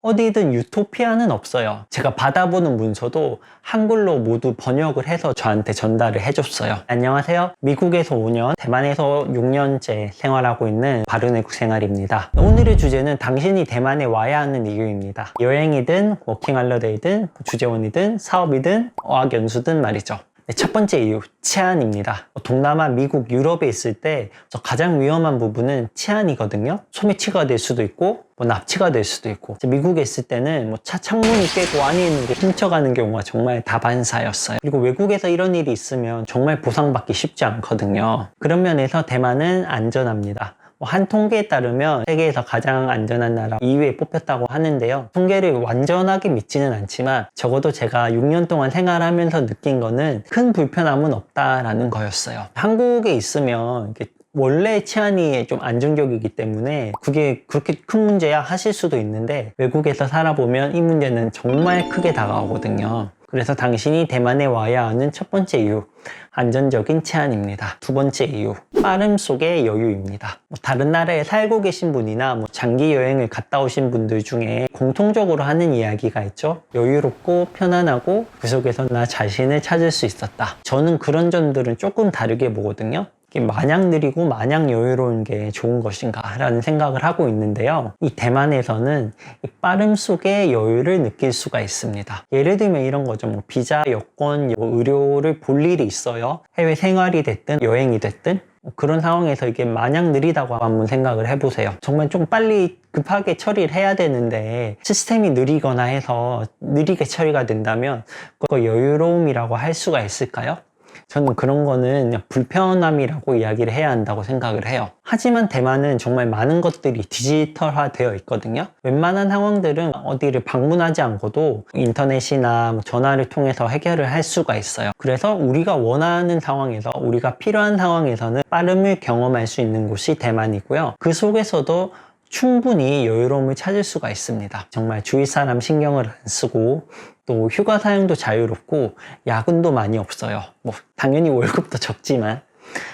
어디든 유토피아는 없어요. 제가 받아보는 문서도 한글로 모두 번역을 해서 저한테 전달을 해줬어요. 안녕하세요. 미국에서 5년, 대만에서 6년째 생활하고 있는 바른외국 생활입니다. 오늘의 주제는 당신이 대만에 와야 하는 이유입니다. 여행이든 워킹할러데이든 주재원이든 사업이든 어학연수든 말이죠. 네, 첫 번째 이유, 치안입니다. 동남아, 미국, 유럽에 있을 때 가장 위험한 부분은 치안이거든요. 소매치가 될 수도 있고, 뭐 납치가 될 수도 있고. 미국에 있을 때는 뭐 차 창문이 깨고 안에 있는 게 훔쳐가는 경우가 정말 다반사였어요. 그리고 외국에서 이런 일이 있으면 정말 보상받기 쉽지 않거든요. 그런 면에서 대만은 안전합니다. 뭐한 통계에 따르면 세계에서 가장 안전한 나라 2위에 뽑혔다고 하는데요. 통계를 완전하게 믿지는 않지만 적어도 제가 6년 동안 생활하면서 느낀 거는 큰 불편함은 없다라는 거였어요. 한국에 있으면 원래 치안이 좀 안정적이기 때문에 그게 그렇게 큰 문제야 하실 수도 있는데 외국에서 살아보면 이 문제는 정말 크게 다가오거든요. 그래서 당신이 대만에 와야 하는 첫 번째 이유, 안전적인 치안입니다. 두 번째 이유, 빠름 속의 여유입니다. 뭐 다른 나라에 살고 계신 분이나 뭐 장기 여행을 갔다 오신 분들 중에 공통적으로 하는 이야기가 있죠. 여유롭고 편안하고 그 속에서 나 자신을 찾을 수 있었다. 저는 그런 점들은 조금 다르게 보거든요. 마냥 느리고 마냥 여유로운 게 좋은 것인가 라는 생각을 하고 있는데요. 이 대만에서는 이 빠름 속의 여유를 느낄 수가 있습니다. 예를 들면 이런 거죠. 뭐 비자, 여권, 뭐 의료를 볼 일이 있어요. 해외 생활이 됐든 여행이 됐든 뭐 그런 상황에서 이게 마냥 느리다고 한번 생각을 해보세요. 정말 좀 빨리 급하게 처리를 해야 되는데 시스템이 느리거나 해서 느리게 처리가 된다면 그거 여유로움이라고 할 수가 있을까요? 저는 그런 거는 불편함이라고 이야기를 해야 한다고 생각을 해요. 하지만 대만은 정말 많은 것들이 디지털화 되어 있거든요. 웬만한 상황들은 어디를 방문하지 않고도 인터넷이나 뭐 전화를 통해서 해결을 할 수가 있어요. 그래서 우리가 원하는 상황에서 우리가 필요한 상황에서는 빠름을 경험할 수 있는 곳이 대만이고요. 그 속에서도 충분히 여유로움을 찾을 수가 있습니다. 정말 주위 사람 신경을 안 쓰고 또 휴가 사용도 자유롭고 야근도 많이 없어요. 뭐 당연히 월급도 적지만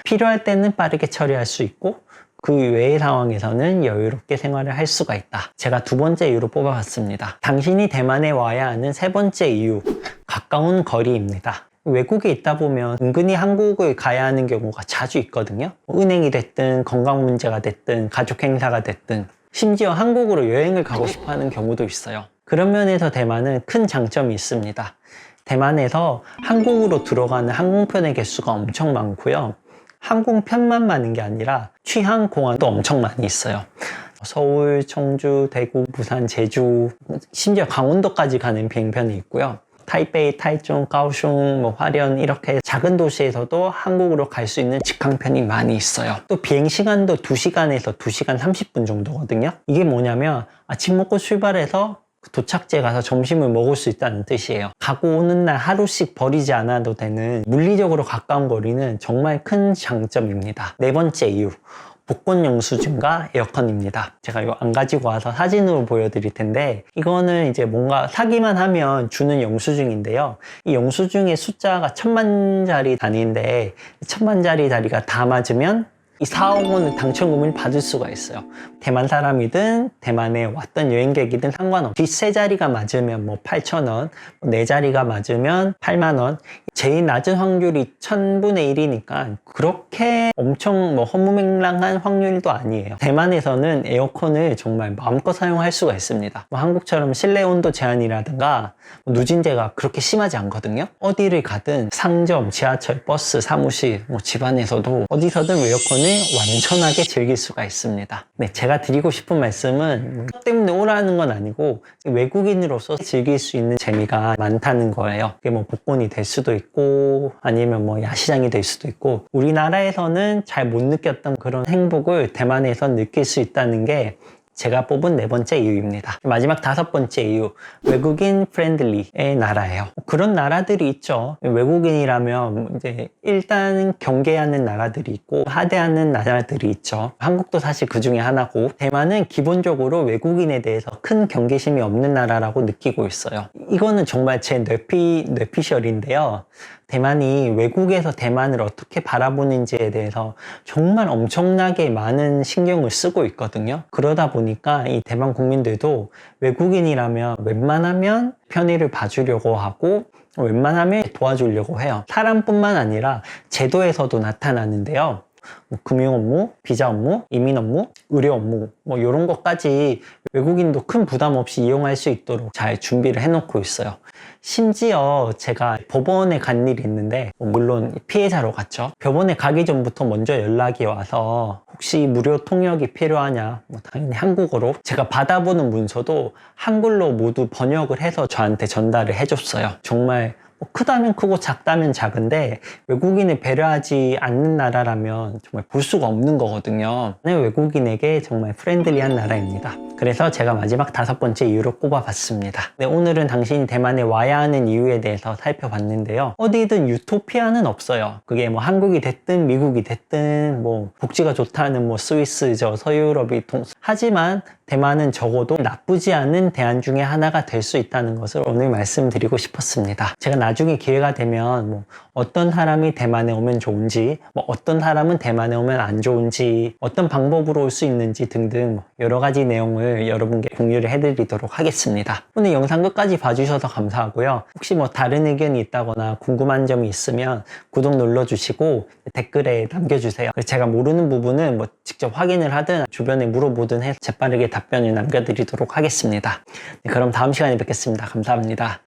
필요할 때는 빠르게 처리할 수 있고 그 외의 상황에서는 여유롭게 생활을 할 수가 있다. 제가 두 번째 이유로 뽑아봤습니다. 당신이 대만에 와야 하는 세 번째 이유, 가까운 거리입니다. 외국에 있다 보면 은근히 한국을 가야 하는 경우가 자주 있거든요. 은행이 됐든 건강 문제가 됐든 가족 행사가 됐든 심지어 한국으로 여행을 가고 싶어 하는 경우도 있어요. 그런 면에서 대만은 큰 장점이 있습니다. 대만에서 한국으로 들어가는 항공편의 개수가 엄청 많고요. 항공편만 많은 게 아니라 취항 공항도 엄청 많이 있어요. 서울, 청주, 대구, 부산, 제주, 심지어 강원도까지 가는 비행편이 있고요. 타이베이, 타이종, 가오슝, 뭐 화련 이렇게 작은 도시에서도 한국으로 갈 수 있는 직항편이 많이 있어요. 또 비행 시간도 2시간에서 2시간 30분 정도거든요. 이게 뭐냐면 아침 먹고 출발해서 도착지에 가서 점심을 먹을 수 있다는 뜻이에요. 가고 오는 날 하루씩 버리지 않아도 되는 물리적으로 가까운 거리는 정말 큰 장점입니다. 네 번째 이유. 복권 영수증과 에어컨입니다. 제가 이거 안 가지고 와서 사진으로 보여드릴 텐데 이거는 이제 뭔가 사기만 하면 주는 영수증인데요. 이 영수증의 숫자가 천만짜리 단위인데 천만짜리 다리가 다 맞으면 이 4억 원의 당첨금을 받을 수가 있어요. 대만 사람이든 대만에 왔던 여행객이든 상관없이 세 자리가 맞으면 뭐 8천 원, 네 자리가 맞으면 8만 원. 제일 낮은 확률이 1000분의 1이니까 그렇게 엄청 뭐 허무맹랑한 확률도 아니에요. 대만에서는 에어컨을 정말 마음껏 사용할 수가 있습니다. 뭐 한국처럼 실내 온도 제한이라든가 뭐 누진제가 그렇게 심하지 않거든요. 어디를 가든 상점, 지하철, 버스, 사무실, 뭐 집안에서도 어디서든 에어컨 을 완전하게 즐길 수가 있습니다. 네, 제가 드리고 싶은 말씀은 그 때문에 오라는 건 아니고 외국인으로서 즐길 수 있는 재미가 많다는 거예요. 그게 뭐 복권이 될 수도 있고 아니면 뭐 야시장이 될 수도 있고 우리나라에서는 잘 못 느꼈던 그런 행복을 대만에서 느낄 수 있다는 게 제가 뽑은 네 번째 이유입니다. 마지막 다섯 번째 이유. 외국인 프렌들리의 나라예요. 그런 나라들이 있죠. 외국인이라면 이제 일단 경계하는 나라들이 있고 하대하는 나라들이 있죠. 한국도 사실 그 중에 하나고 대만은 기본적으로 외국인에 대해서 큰 경계심이 없는 나라라고 느끼고 있어요. 이거는 정말 제 뇌피, 뇌피셜인데요. 대만이 외국에서 대만을 어떻게 바라보는지에 대해서 정말 엄청나게 많은 신경을 쓰고 있거든요. 그러다 보니까 이 대만 국민들도 외국인이라면 웬만하면 편의를 봐주려고 하고 웬만하면 도와주려고 해요. 사람뿐만 아니라 제도에서도 나타나는데요. 뭐 금융 업무, 비자 업무, 이민 업무, 의료 업무, 뭐 이런 것까지 외국인도 큰 부담 없이 이용할 수 있도록 잘 준비를 해놓고 있어요. 심지어 제가 법원에 간 일이 있는데, 뭐 물론 피해자로 갔죠. 법원에 가기 전부터 먼저 연락이 와서 혹시 무료 통역이 필요하냐? 뭐 당연히 한국어로. 제가 받아보는 문서도 한글로 모두 번역을 해서 저한테 전달을 해줬어요. 정말 뭐 크다면 크고 작다면 작은데 외국인을 배려하지 않는 나라라면 정말 볼 수가 없는 거거든요. 네, 외국인에게 정말 프렌들리한 나라입니다. 그래서 제가 마지막 다섯 번째 이유로 꼽아봤습니다. 네, 오늘은 당신이 대만에 와야 하는 이유에 대해서 살펴봤는데요. 어디든 유토피아는 없어요. 그게 뭐 한국이 됐든 미국이 됐든 뭐 복지가 좋다는 뭐 스위스 저 서유럽이 동 하지만 대만은 적어도 나쁘지 않은 대안 중에 하나가 될 수 있다는 것을 오늘 말씀드리고 싶었습니다. 제가 나중에 기회가 되면 뭐 어떤 사람이 대만에 오면 좋은지, 뭐 어떤 사람은 대만에 오면 안 좋은지, 어떤 방법으로 올 수 있는지 등등 뭐 여러 가지 내용을 여러분께 공유를 해드리도록 하겠습니다. 오늘 영상 끝까지 봐주셔서 감사하고요. 혹시 뭐 다른 의견이 있다거나 궁금한 점이 있으면 구독 눌러주시고 댓글에 남겨주세요. 제가 모르는 부분은 뭐 직접 확인을 하든 주변에 물어보든 해서 재빠르게 답변을 남겨드리도록 하겠습니다. 네, 그럼 다음 시간에 뵙겠습니다. 감사합니다.